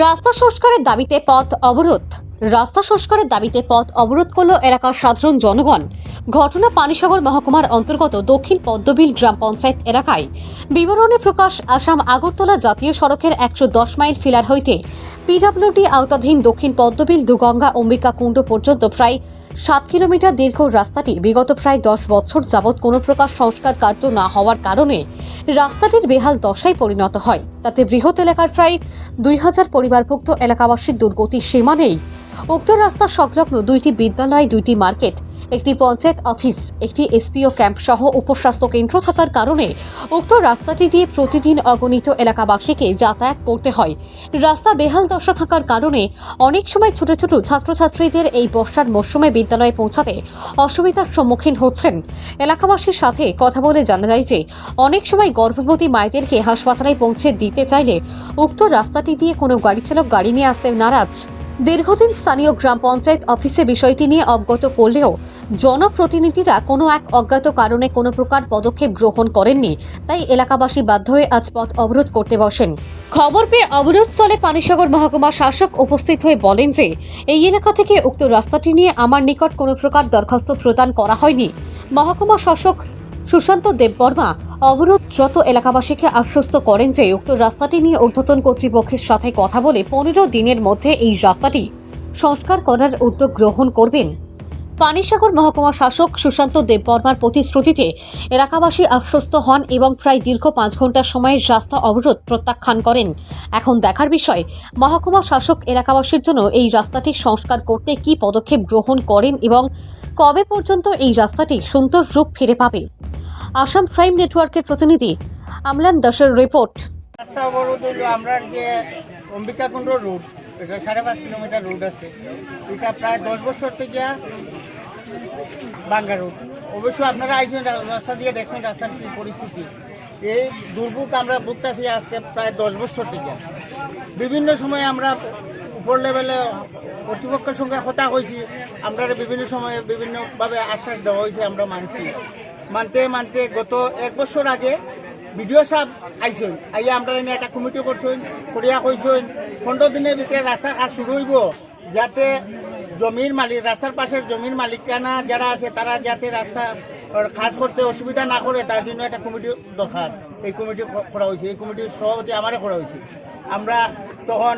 রাস্তা সংস্কারের দাবিতে পথ অবরোধ। রাস্তা সংস্কারের দাবিতে পথ অবরোধ করল এলাকার সাধারণ জনগণ। ঘটনা পানিসাগর মহকুমার অন্তর্গত দক্ষিণ পদ্মবিল গ্রাম পঞ্চায়েত এলাকায়। বিবরণে প্রকাশ, আসাম আগরতলা জাতীয় সড়কের একশো দশ মাইল ফিলার হইতে পিডাব্লিউডি আওতাধীন দক্ষিণ পদ্মবিল, দুগঙ্গা, অম্বিকা কুণ্ড পর্যন্ত প্রায় সাত কিলোমিটার দীর্ঘ রাস্তাটি বিগত প্রায় দশ বছর যাবৎ কোনো প্রকার সংস্কার কার্য না হওয়ার কারণে রাস্তাটির বেহাল দশায় পরিণত হয়। তাতে বৃহৎ এলাকার প্রায় দুই হাজার পরিবারভুক্ত এলাকাবাসীর দুর্গতির সীমা নেই। উক্ত রাস্তা সংলগ্ন দুইটি বিদ্যালয়, দুইটি মার্কেট, একটি পঞ্চায়েত অফিস, একটি এসপিও ক্যাম্প সহ উপস্বাস্থ্য কেন্দ্র থাকার কারণে উক্ত রাস্তাটি দিয়ে প্রতিদিন অগণিত এলাকাবাসীকে যাতায়াত করতে হয়। রাস্তা বেহাল দশা থাকার কারণে অনেক সময় ছোট ছোট ছাত্রছাত্রীদের এই বর্ষার মরশুমে বিদ্যালয়ে পৌঁছাতে অসুবিধার সম্মুখীন হচ্ছেন। এলাকাবাসীর সাথে কথা বলে জানা যায় যে, অনেক সময় গর্ভবতী মায়েদেরকে হাসপাতালে পৌঁছে দিতে চাইলে উক্ত রাস্তাটি দিয়ে কোনো গাড়ি চালক গাড়ি নিয়ে আসতে নারাজ। দীর্ঘদিন স্থানীয় গ্রাম পঞ্চায়েত অফিসে বিষয়টি নিয়ে অবগত করলেও জনপ্রতিনিধিরা কোনো এক অজ্ঞাত কারণে কোনো প্রকার পদক্ষেপ গ্রহণ করেননি। তাই এলাকাবাসী বাধ্য হয়ে আজ পথ অবরোধ করতে বসেন। খবর পেয়ে অবরোধস্থলে পানিসাগর মহকুমা শাসক উপস্থিত হয়ে বলেন যে, এই এলাকা থেকে উক্ত রাস্তাটি নিয়ে আমার নিকট কোনো প্রকার দরখাস্ত প্রদান করা হয়নি। মহকুমা শাসক সুশান্ত দেববর্মা অবরোধরত এলাকাবাসীকে আশ্বস্ত করেন যে উক্ত রাস্তাটি নিয়ে ঊর্ধ্বতন কর্তৃপক্ষের সাথে কথা বলে পনেরো দিনের মধ্যে এই রাস্তাটি সংস্কার করার উদ্যোগ গ্রহণ করবেন। পানিসাগর মহকুমা শাসক সুশান্ত দেববর্মার প্রতিশ্রুতিতে এলাকাবাসী আশ্বস্ত হন এবং প্রায় দীর্ঘ পাঁচ ঘণ্টার সময়ের রাস্তা অবরোধ প্রত্যাখ্যান করেন। এখন দেখার বিষয়, মহকুমা শাসক এলাকাবাসীর জন্য এই রাস্তাটি সংস্কার করতে কী পদক্ষেপ গ্রহণ করেন এবং কবে পর্যন্ত এই রাস্তাটি সুন্দর রূপ ফিরে পাবে? আসাম প্রাইম নেটওয়ার্কের প্রতিনিধি আমলান দাসের রিপোর্ট। রাস্তা অবরোধ হলো আমরা যে অম্বিকাকুণ্ড রুট এটা সাড়ে পাঁচ কিলোমিটার রুট আছে। এটা প্রায় দশ বছর থেকে বাঙ্গা রুট অবশ্য আপনারা আইছেন, রাস্তা দিয়ে দেখছেন রাস্তার কি পরিস্থিতি। এই দুর্ভোগ আমরা ভুগতেছি আজকে প্রায় দশ বছর থেকে। বিভিন্ন সময় আমরা উপর লেভেলে কর্তৃপক্ষের সঙ্গে কথা হয়েছি আমরা বিভিন্ন সময়ে বিভিন্নভাবে আশ্বাস দেওয়া হয়েছে আমরা মানছি। মানতে মানতে গত এক বছর আগে বিডিও সাহেব আইসেন আইয়া আমরা এনে একটা কমিটি করছেন করিয়া কইছেন পনেরো দিনের ভিতরে রাস্তা কাজ শুরু হইব, যাতে জমির মালিক রাস্তার পাশের জমির মালিকানা যারা আছে তারা যাতে রাস্তা কাজ করতে অসুবিধা না করে তার জন্য একটা কমিটি দরকার এই কমিটি করা হয়েছে এই কমিটির সভাপতি আমারে করা হয়েছে আমরা তখন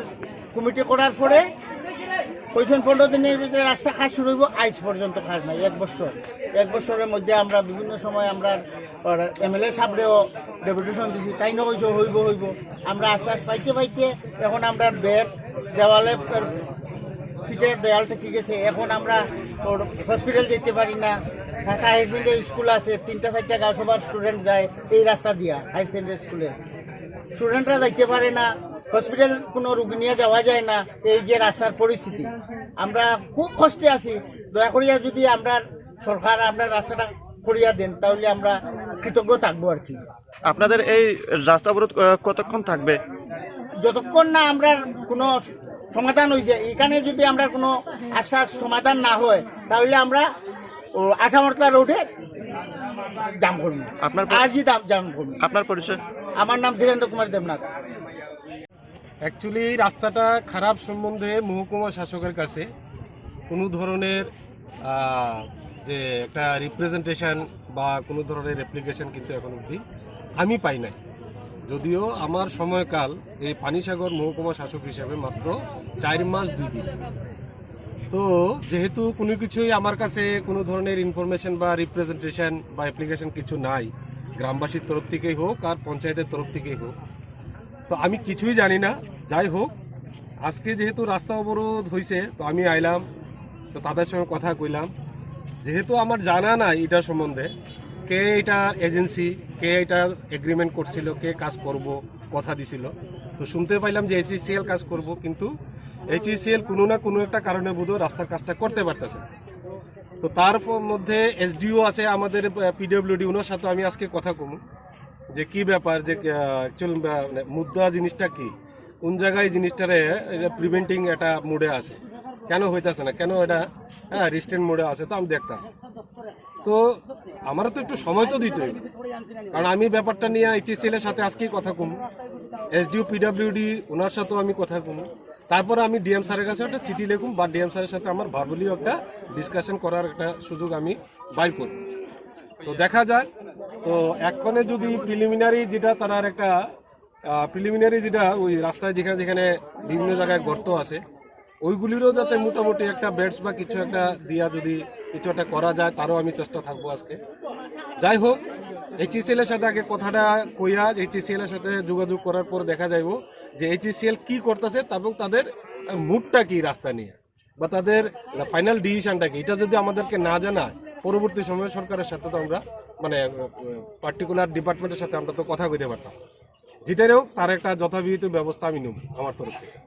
কমিটি করার পরে কইছেন পনেরো দিনের ভিতরে রাস্তা কাজ শুরু হইব আইস পর্যন্ত কাজ নাই, এক বছর। এক বছরের মধ্যে আমরা বিভিন্ন সময় আমরা এম এল এ সাহেবরেও ডেপুটেশন দিছি, তাই না কইছো? হইব হইব। আমরা আশ্বাস পাইতে পাইতে এখন আমরা বেড দেওয়ালে ফিটে দেয়ালটা ঠিক আছে। এখন আমরা হসপিটাল যেতে পারি না। ঢাকা হায়ার সেকেন্ডারি স্কুল আছে, তিনটা চারটা গাঁও সবার স্টুডেন্ট যায় এই রাস্তা দিয়া হায়ার সেকেন্ডারি স্কুলে। স্টুডেন্টরা যাইতে পারে না। হসপিটাল কোনো রুগী নিয়ে যাওয়া যায় না এই যে রাস্তার পরিস্থিতি। আমরা খুব কষ্টে আছি। দয়া করিয়া যদি আমরা সরকার আমরা রাস্তাটা করিয়া দেন তাহলে আমরা কৃতজ্ঞ থাকব আর কি। আপনাদের এই রাস্তা অবরোধ কতক্ষণ থাকবে? যতক্ষণ না আমরা কোনো সমাধান হয়েছে এখানে যদি আমরা কোনো আশ্বাস সমাধান না হয় তাহলে আমরা ও, রোডে জাম করব। আপনার- আজই দাম জাম করব। আপনার পরিচয়? আমার নাম ধীরেন্দ্র কুমার দেবনাথ। অ্যাকচুয়ালি রাস্তাটা খারাপ সম্বন্ধে মহকুমা শাসকের কাছে কোনো ধরনের যে একটা রিপ্রেজেন্টেশন বা কোনো ধরনের অ্যাপ্লিকেশন কিছু এখন অবধি আমি পাই নাই। যদিও আমার সময়কাল এই পানিসাগর মহকুমা শাসক হিসেবে মাত্র চার মাস দুই দিন। তো যেহেতু কোনো কিছুই আমার কাছে কোনো ধরনের ইনফরমেশন বা রিপ্রেজেন্টেশন বা অ্যাপ্লিকেশন কিছু নাই, গ্রামবাসীর তরফ থেকেই হোক আর পঞ্চায়েতের তরফ থেকেই হোক তো আমি কিছুই জানি না। যাই হোক, আজকে যেহেতু রাস্তা অবরোধ হয়েছে তো আমি আইলাম, তো তাদের সঙ্গে কথা কইলাম। যেহেতু আমার জানা নাই এটা সম্বন্ধে, কে এটা এজেন্সি, কে এটা এগ্রিমেন্ট করছিল, কে কাজ করব, কথা দিছিল। তো শুনতে পাইলাম যে এইচইসিএল কাজ করব, কিন্তু এইচইসিএল কোনো না কোনো একটা কারণে বোধ রাস্তার কাজটা করতে পারতেছে। তো তার মধ্যে এসডিও আছে আমাদের পিডব্লিউডি ওনার সাথে আমি আজকে কথা কমু। যে কি ব্যাপার, যে অ্যাকচুয়াল মুদ্রা জিনিসটা কি? কোন জায়গায় জিনিসটারে প্রিভেন্টিং একটা মোডে আছে? কেন হইতেছে না? কেন এটা হ্যাঁ রিস্টেন্ট মোডে আছে? তো আমি দেখতাম। তো আমার তো একটু সময় তো দিতে কারণ আমি ব্যাপারটা নিয়ে এইচএসএল এর সাথে আজকেই কথা কম। এসডিও পিডাব্লিউডি ওনার সাথেও আমি কথা কম। তারপরে আমি ডিএম স্যারের কাছে একটা চিঠি লিখুম বা ডিএম স্যারের সাথে আমার ভার্বলিও একটা ডিসকাশন করার একটা সুযোগ আমি বাইর করব তো দেখা যায় তো এক্ষণে যদি প্রিলিমিনারি যেটা তার একটা প্রিলিমিনারি যেটা ওই রাস্তায় যেখানে যেখানে বিভিন্ন জায়গায় গর্ত আছে, ওইগুলিরও যাতে মোটামুটি একটা বেডস বা কিছু একটা দিয়া যদি কিছু একটা করা যায়, তারও আমি চেষ্টা থাকব আজকে। যাই হোক এইচএসএল এর সাথে আগে কথাটা কইয়া এইচএসএল এর সাথে যোগাযোগ করার পর দেখা যাইব যে এইচএসএল কি করতেছে এবং তাদের মুডটা কি রাস্তা নিয়ে, বা তাদের ফাইনাল ডিসিশনটা কি। এটা যদি আমাদেরকে না জানায় পরবর্তী সময়ে সরকারের সাথে তো আমরা মানে পার্টিকুলার ডিপার্টমেন্টের সাথে আমরা তো কথা কইতে পারতাম। হোক, তার একটা যথাবিহিত ব্যবস্থা আমি নেব আমার তরফ থেকে।